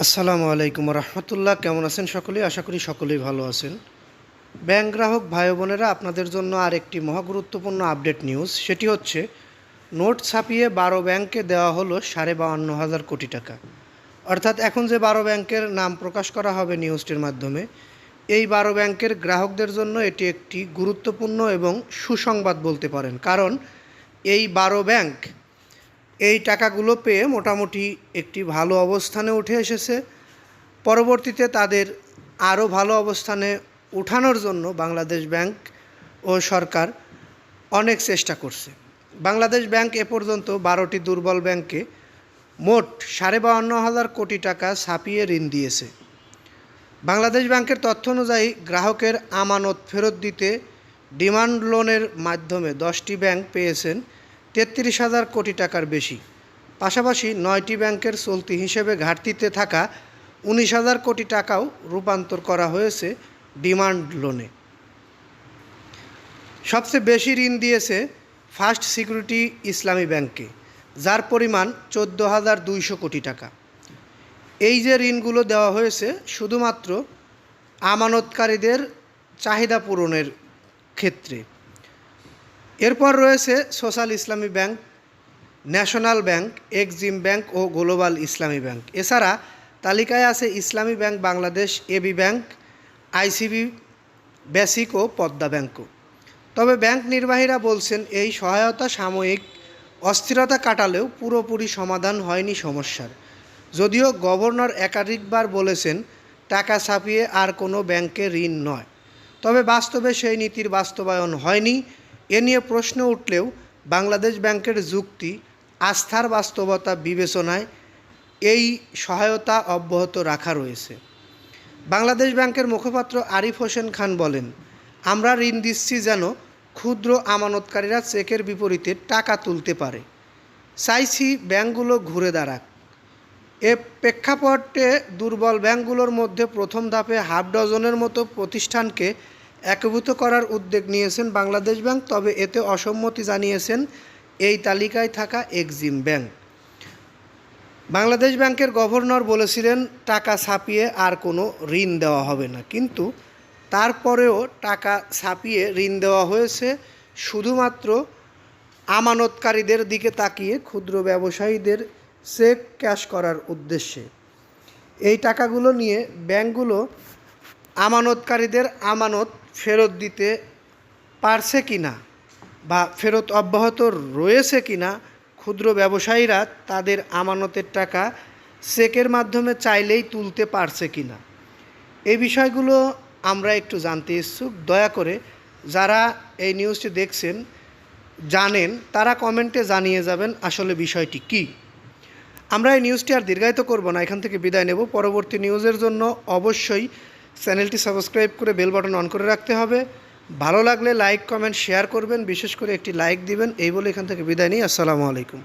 আসসালামু আলাইকুম রহমতুল্লাহ, কেমন আছেন সকলেই আশা করি সকলেই ভালো আছেন। ব্যাংক গ্রাহক ভাই বোনেরা, আপনাদের জন্য আর একটি মহা গুরুত্বপূর্ণ আপডেট নিউজ। সেটি হচ্ছে, নোট ছাপিয়ে বারো ব্যাংকে দেওয়া হলো সাড়ে বাউান্ন হাজার কোটি টাকা। অর্থাৎ এখন যে বারো ব্যাংকের নাম প্রকাশ করা হবে নিউজটির মাধ্যমে, এই বারো ব্যাংকের গ্রাহকদের জন্য এটি একটি গুরুত্বপূর্ণ এবং সুসংবাদ বলতে পারেন। কারণ, এই বারো ব্যাংক এই টাকাগুলো পেয়ে মোটামুটি একটি ভালো অবস্থানে উঠে এসেছে। পরবর্তীতে তাদের আরও ভালো অবস্থানে উঠানোর জন্য বাংলাদেশ ব্যাংক ও সরকার অনেক চেষ্টা করছে। বাংলাদেশ ব্যাংক এ পর্যন্ত বারোটি দুর্বল ব্যাংকে মোট সাড়ে বাউন্ন হাজার কোটি টাকা ছাপিয়ে ঋণ দিয়েছে। বাংলাদেশ ব্যাংকের তথ্য অনুযায়ী গ্রাহকের আমানত ফেরত দিতে ডিমান্ড লোনের মাধ্যমে দশটি ব্যাংক পেয়েছেন তেত্রিশ হাজার কোটি টাকার বেশি। পাশাপাশি নয়টি ব্যাংকের চলতি হিসেবে ঘাটতিতে থাকা উনিশ হাজার কোটি টাকাও রূপান্তর করা হয়েছে ডিমান্ড লোনে। সবচেয়ে বেশি ঋণ দিয়েছে ফার্স্ট সিকিউরিটি ইসলামী ব্যাংকে, যার পরিমাণ চোদ্দ হাজার দুইশো কোটি টাকা। এই যে ঋণগুলো দেওয়া হয়েছে শুধুমাত্র আমানতকারীদের চাহিদা পূরণের ক্ষেত্রে। এরপর রয়েছে social Islami bank, national bank, Exim bank ও গ্লোবাল ইসলামী ব্যাংক। এছাড়া তালিকায় আছে Islami bank, Bangladesh, AB bank, ICB, basic ও পদ্মা ব্যাংকও তবে ব্যাংক নির্বাহীরা বলছেন, এই সহায়তা সাময়িক অস্থিরতা কাটালেও পুরোপুরি সমাধান হয়নি সমস্যার। যদিও গভর্নর একাধিকবার বলেছেন, টাকা ছাপিয়ে আর কোনো ব্যাংকে ঋণ নয়। তবে বাস্তবে সেই নীতির বাস্তবায়ন হয়নি। এ নিয়ে প্রশ্ন উঠলেও বাংলাদেশ ব্যাংকের যুক্তি, আস্থার বাস্তবতা বিবেচনায় এই সহায়তা অব্যাহত রাখা রয়েছে। বাংলাদেশ ব্যাংকের মুখপাত্র আরিফ হোসেন খান বলেন, আমরা ঋণ দিচ্ছি যেন ক্ষুদ্র আমানতকারীরা চেকের বিপরীতে টাকা তুলতে পারে। চাইছি ব্যাংকগুলো ঘুরে দাঁড়াক। এ প্রেক্ষাপটে দুর্বল ব্যাংকগুলোর মধ্যে প্রথম ধাপে হাফ ডজনের মতো প্রতিষ্ঠানকে একীভূত করার উদ্যোগ নিয়েছেন বাংলাদেশ ব্যাংক, তবে এতে অসম্মতি জানিয়েছেন এই তালিকায় থাকা এক্সিম ব্যাংক। বাংলাদেশ ব্যাংকের গভর্নর বলেছিলেন, টাকা ছাপিয়ে আর কোনো ঋণ দেওয়া হবে না। কিন্তু তারপরেও টাকা ছাপিয়ে ঋণ দেওয়া হয়েছে শুধুমাত্র আমানতকারীদের দিকে তাকিয়ে ক্ষুদ্র ব্যবসায়ীদের চেক ক্যাশ করার উদ্দেশ্যে। এই টাকাগুলো নিয়ে ব্যাংকগুলো আমানতকারীদের আমানত ফেরত দিতে পারছে কি না বা ফেরত অব্যাহত রয়েছে কি না ক্ষুদ্র ব্যবসায়ীরা তাদের আমানতের টাকা চেকের মাধ্যমে চাইলেই তুলতে পারছে কি না? এই বিষয়গুলো আমরা একটু জানতে ইচ্ছুক। দয়া করে যারা এই নিউজটি দেখছেন, জানেন, তারা কমেন্টে জানিয়ে যাবেন আসলে বিষয়টি কী। আমরা এই নিউজটি আর দীর্ঘায়িত করব না, এখান থেকে বিদায় নেব। পরবর্তী নিউজের জন্য অবশ্যই চ্যানেলটি সাবস্ক্রাইব করে বেল বাটন অন করে রাখতে হবে। ভালো লাগলে লাইক, কমেন্ট, শেয়ার করবেন। বিশেষ করে একটি লাইক দিবেন। এই বলে এখান থেকে বিদায় নিই। আসসালামু আলাইকুম।